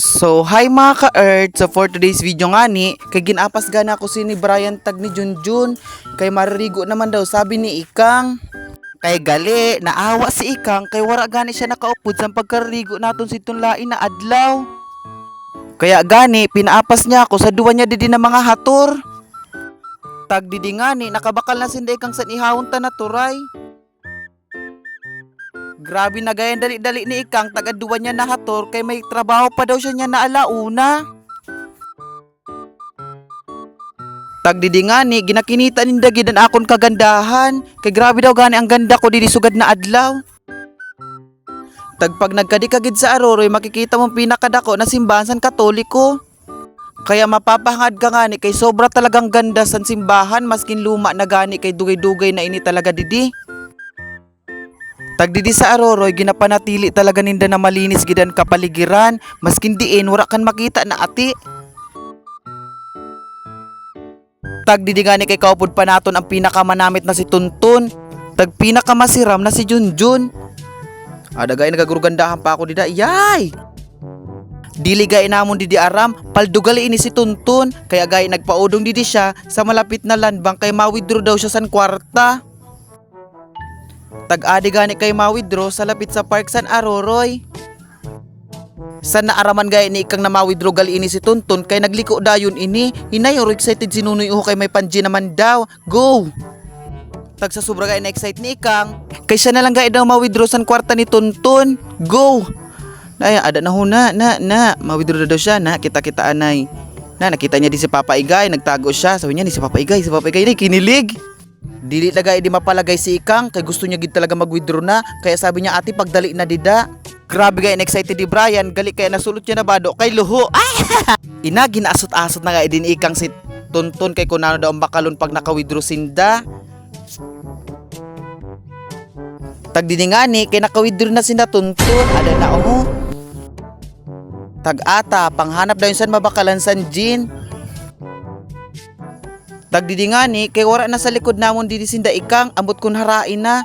So, hi mga ka-Earth! So, for today's video nga ni, kay ginapas gana ako si ni Brian tag ni Junjun. Kay maririgo naman daw, sabi ni Ikang. Kay gali, naawa si Ikang, kay wara gani siya nakaupod sa pagkarigo naton si tunlain na adlaw. Kaya gani, pinaapas niya ako sa duwa niya didi na mga hator. Tag didi nga ni, nakabakal na sinda Ikang sa ihawon ta na turay. Grabe na gaya dali-dali ni Ikang tagaduwa niya na hator kay may trabaho pa daw siya niya na alauna. Tagdidi nga ni, ginakinita gidan akon kagandahan. Kay grabe daw gani ang ganda ko didi sugad na adlaw. Tagpag nagkadikagid sa Aroroy, makikita mong pinakadako na simbahan katoliko. Kaya mapapahangad ka nga ni kay sobra talagang ganda san simbahan maskin luma na gani kay dugay-dugay na ini talaga didi. Tagdidi sa Aroroy, ginapanatili talaga ninda na malinis gidan kapaligiran, maskin diin wala kan makita na ati. Tagdidi nga ni kay kaupod pa naton ang pinakamanamit na si Tuntun. Tag pinakamasiram na si Junjun. Ada gay nagagurugandahan pa ako dida. Yay! Dili namon didi aram, paldugali ini si Tuntun, kaya gay nagpaudong didi siya sa malapit na landbang kay mawithdraw daw siya san kwarta. Tag-adi gani kay mawithdraw sa lapit sa Park San Aroroy. Sa naaraman gaya ni ikang na mawithdraw gali ini si Tuntun kay nagliko dayon ini. Hinay oro excited si Nunoy kay may panji naman daw. Go! Tag sa gaya na excite ni ikang. Kay siya na lang gaya daw mawithdraw sa kwarta ni Tuntun. Go! Ay, ada na ho na, na, na. Mawithdraw na daw siya, na. Kita-kita anay. Na, nakita niya di si Papa Igay, nagtago siya. Sabi niya, ni si Papa Igay, si Papa Igay, na, kinilig. Dili lagay di mapalagay si Ikang kay gusto niya gid talaga mag-withdraw na kaya sabi niya ati pagdali na dida. Grabe kay excited di Brian gali kay nasulot niya na bado kay luho. Ina ginaasot-asot na nga din Ikang si Tuntun kay kunano daw ang bakalon pag naka-withdraw sinda. Tagdini nga ni kay naka-withdraw na sinda Tuntun. Ada na oh. Tag-ata panghanap daw yun san mabakalan san Jin. Tagdidi nga ni, kay wara na sa likod namon didi sinda ikang, ambot kun harain na.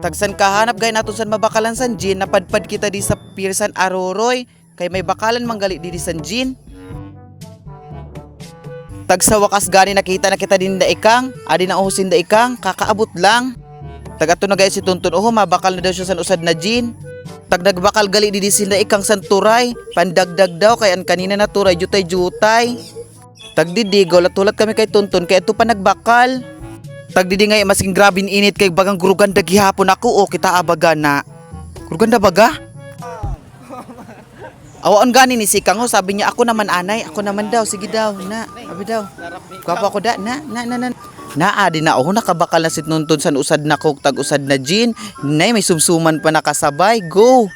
Tagsan kahanap gay nato san mabakalan san Jin, napadpad kita di sa Piersan Aroroy, kay may bakalan manggali didi san Jin. Tag sa wakas gani nakita na kita din da ikang, adi na uhusin da ikang, kakaabot lang. Tag ato na gaya si Tuntun, oho mabakal na daw siya san usad na Jin. Tag nagbakal gali di sila ikang santuray, pandagdag daw kay an kanina na turay jutay jutay. Tag didi tulat kami kay Tuntun kay ito pa nagbakal. Tag didi ngay masing grabing init kay bagang guruganda gihapon ako o kita abaga na. Guruganda baga? Awaon gani ni Sikang ho, sabi niya ako naman anay, ako naman daw, sige daw, na, abi daw. Gwapo ako da, na, na, na, na. Naa di na oh nakabakal na si Tuntun san usad na kog tag usad na Jin. Nay may sumsuman pa nakasabay. Go.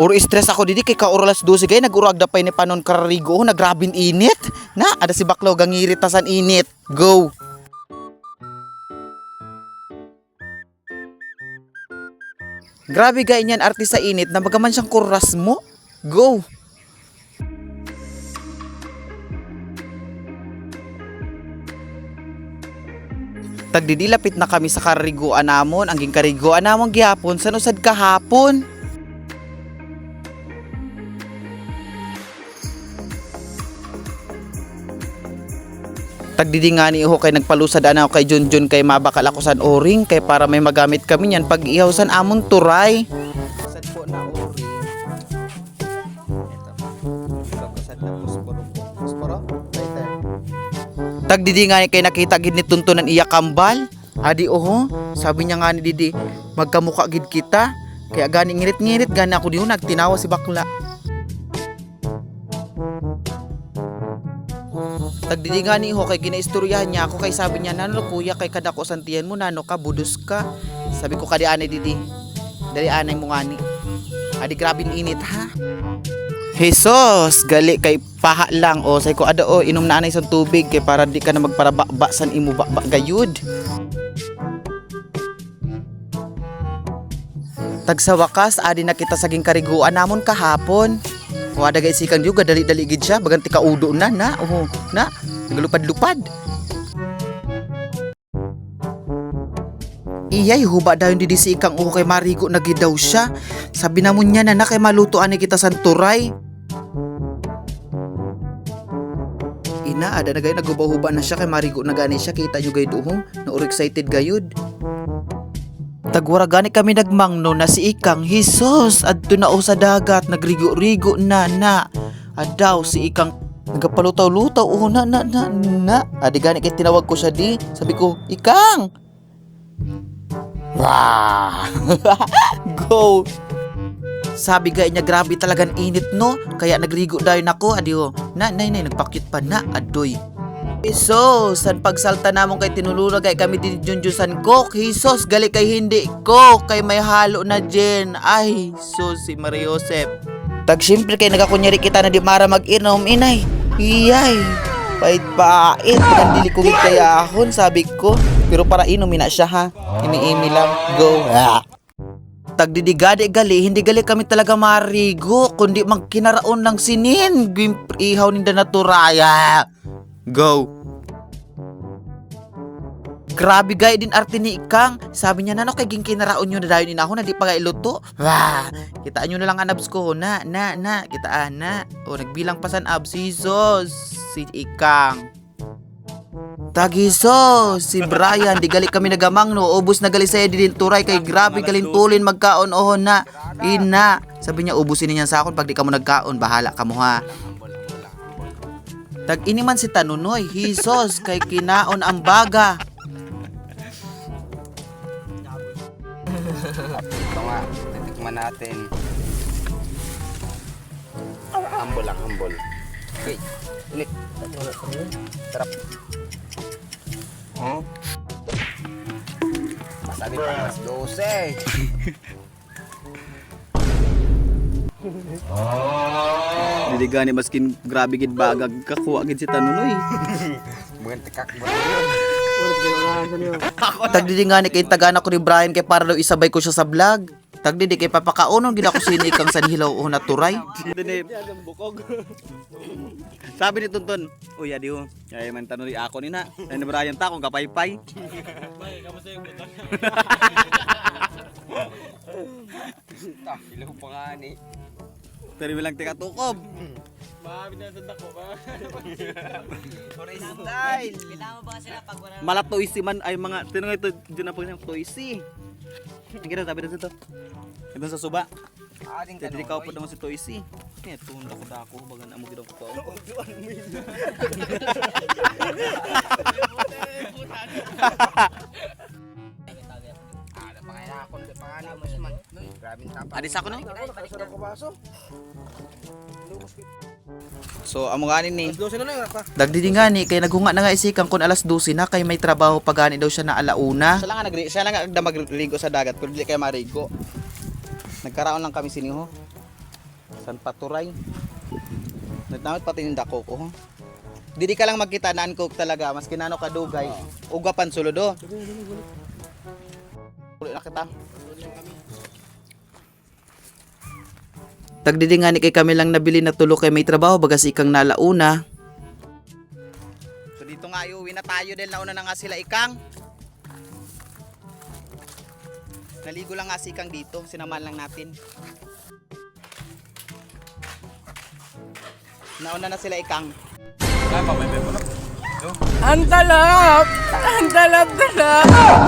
Or stress ako didi kay kaoralas 12 kay nagurag da pay ni panon kararigo nagrabin init. Na ada si Baklaw gangirit san init. Go. Grabe gay niyan artist sa init na magaman siyang kuras mo. Go. Tagdidilapit na kami sa kariguan namon, ang ging kariguan namon gihapon sa usad kahapon. Tagdidi nga ni Iho kay nagpalusad ana kay Junjun kay mabakal ako san oring kay para may magamit kami niyan pag ihaw san amon turay. Tagdidi nga kay nakita gid ni tuntunan iya kambal. Adi oho, sabi niya nga ni Didi, magkamukha gid kita. Kaya gani ngirit-ngirit gani ako diho nagtinawa si bakla. Tagdidi nga ni ho kay ginaistoryahan niya ako kay sabi niya nano kuya kay kadako santiyan mo nano ka budus ka. Sabi ko kadi ani Didi. Dali anay mo ngani. Adi grabe init ha. Jesus, gali kay paha lang o say ko ada o inom na anay sa tubig kay para di ka na magparabakba san imo bakba gayud. Tag sa wakas adi na kita saging kariguan namon kahapon. O ada gay sikang juga dali-dali gid siya baganti ka udo na na. Oh, na. Nagalupad-lupad. Iyay, huba daw hindi di si ikang uho kay marigo na gid daw siya. Sabi na mo niya na na kay maluto ani kita sa turay. Ina, ada na gay nagubahuba na siya kay marigo na gani siya. Kita nyo gay duho, na excited gayud. Tagwara gani kami nagmangno na si Ikang Hisos adto na sa dagat nagrigo-rigo na na. Adaw si Ikang nagapalutaw-lutaw o na na na na. Adi gani kay tinawag ko siya di. Sabi ko, Ikang! Wah! Go! Sabi gaya niya grabe talagang init no Kaya nagrigo dayon ako Adi oh Na nay nay nagpakyut pa na Adoy So, san pagsalta namon kay tinulula kay kami din junjusan kok. Hisos, gali kay hindi kok. Kay may halo na dyan. Ay, so si Maria Josep. Tag siyempre kay nagakunyari kita na di mara mag-inom, inay. Iyay. Pait pait. Nandili ko gid kaya ahon, sabi ko. Pero para inumin na siya ha. Imi-imi lang. Go. Ah. Tagdidigade gali, hindi gali kami talaga marigo, kundi magkinaraon ng sinin. Ihaw ninda naturaya. Go! Grabe gay din arte ni Ikang. Sabi niya na no kay ging kinaraon nyo na dayon inahon na di pa iluto. Wah! Kitaan nyo na lang ang abs ko. Na, na, na. Kitaan na. O nagbilang pa san abs. Jesus! Si Ikang. Tagiso! Si Brian, di gali kami nagamang no. Ubus na gali sa'yo din turay kay grabe galintulin magkaon ohon na. Ina. Sabi niya ubusin niya sa akon pag di ka mo nagkaon. Bahala ka mo ha. Tag ini man si Tanunoy, hisos kay kinaon ang baga. Nga, titikman natin. Humble lang, humble. Okay, ulit. Sarap. Hmm? Masabi pa mas 12. Dili gani maskin grabe gid bagag kakuha gid si Tanunoy. Mga tikak mo yun. Tagdidi nga ni kay tagana ko ni Brian kay para daw isabay ko siya sa vlog. Tagdidi kay papakaunon gid ako sini kang sanhilaw o naturay. Dili Sabi ni Tonton, "Uy, adi ho. Kaya man Tanunoy ako ni na. Ay ni Brian ta akong kapaypay." Ta, ilaw pa nga ni. Pero bilang tika tukob. Sorry, style. Mala toysy man ay mga tinong ito dyan na po siyang toysy. Ang ganda sabi na ito. Ito sa suba. Ading Jadi ikaw po naman si Toysy. Eh, tunda ko dako baga na mo gidong ko. Ada pa kaya ako, di pa So amo gani ni. 12 na na pa. Dagdidi nga ni kay naghunga na nga isikang kun alas 12 na kay may trabaho pa gani daw siya na alauna. Siya lang nga nagri siya lang nagda magligo sa dagat pero dili kay marigo. Nagkaraon lang kami siniho. San paturay. Nagdamit pati yung dako ko. Didi ka lang magkita naan ko talaga mas kinano ka dugay. Uga pan suludo. Uli na kita. Tagdidi nga ni kay kami lang nabili na tulo kay may trabaho bagas ikang nalauna. So dito nga uwi na tayo dahil nauna na nga sila ikang. Naligo lang nga si ikang dito, sinaman lang natin. Nauna na sila ikang. Ang talap! Ang talap-talap!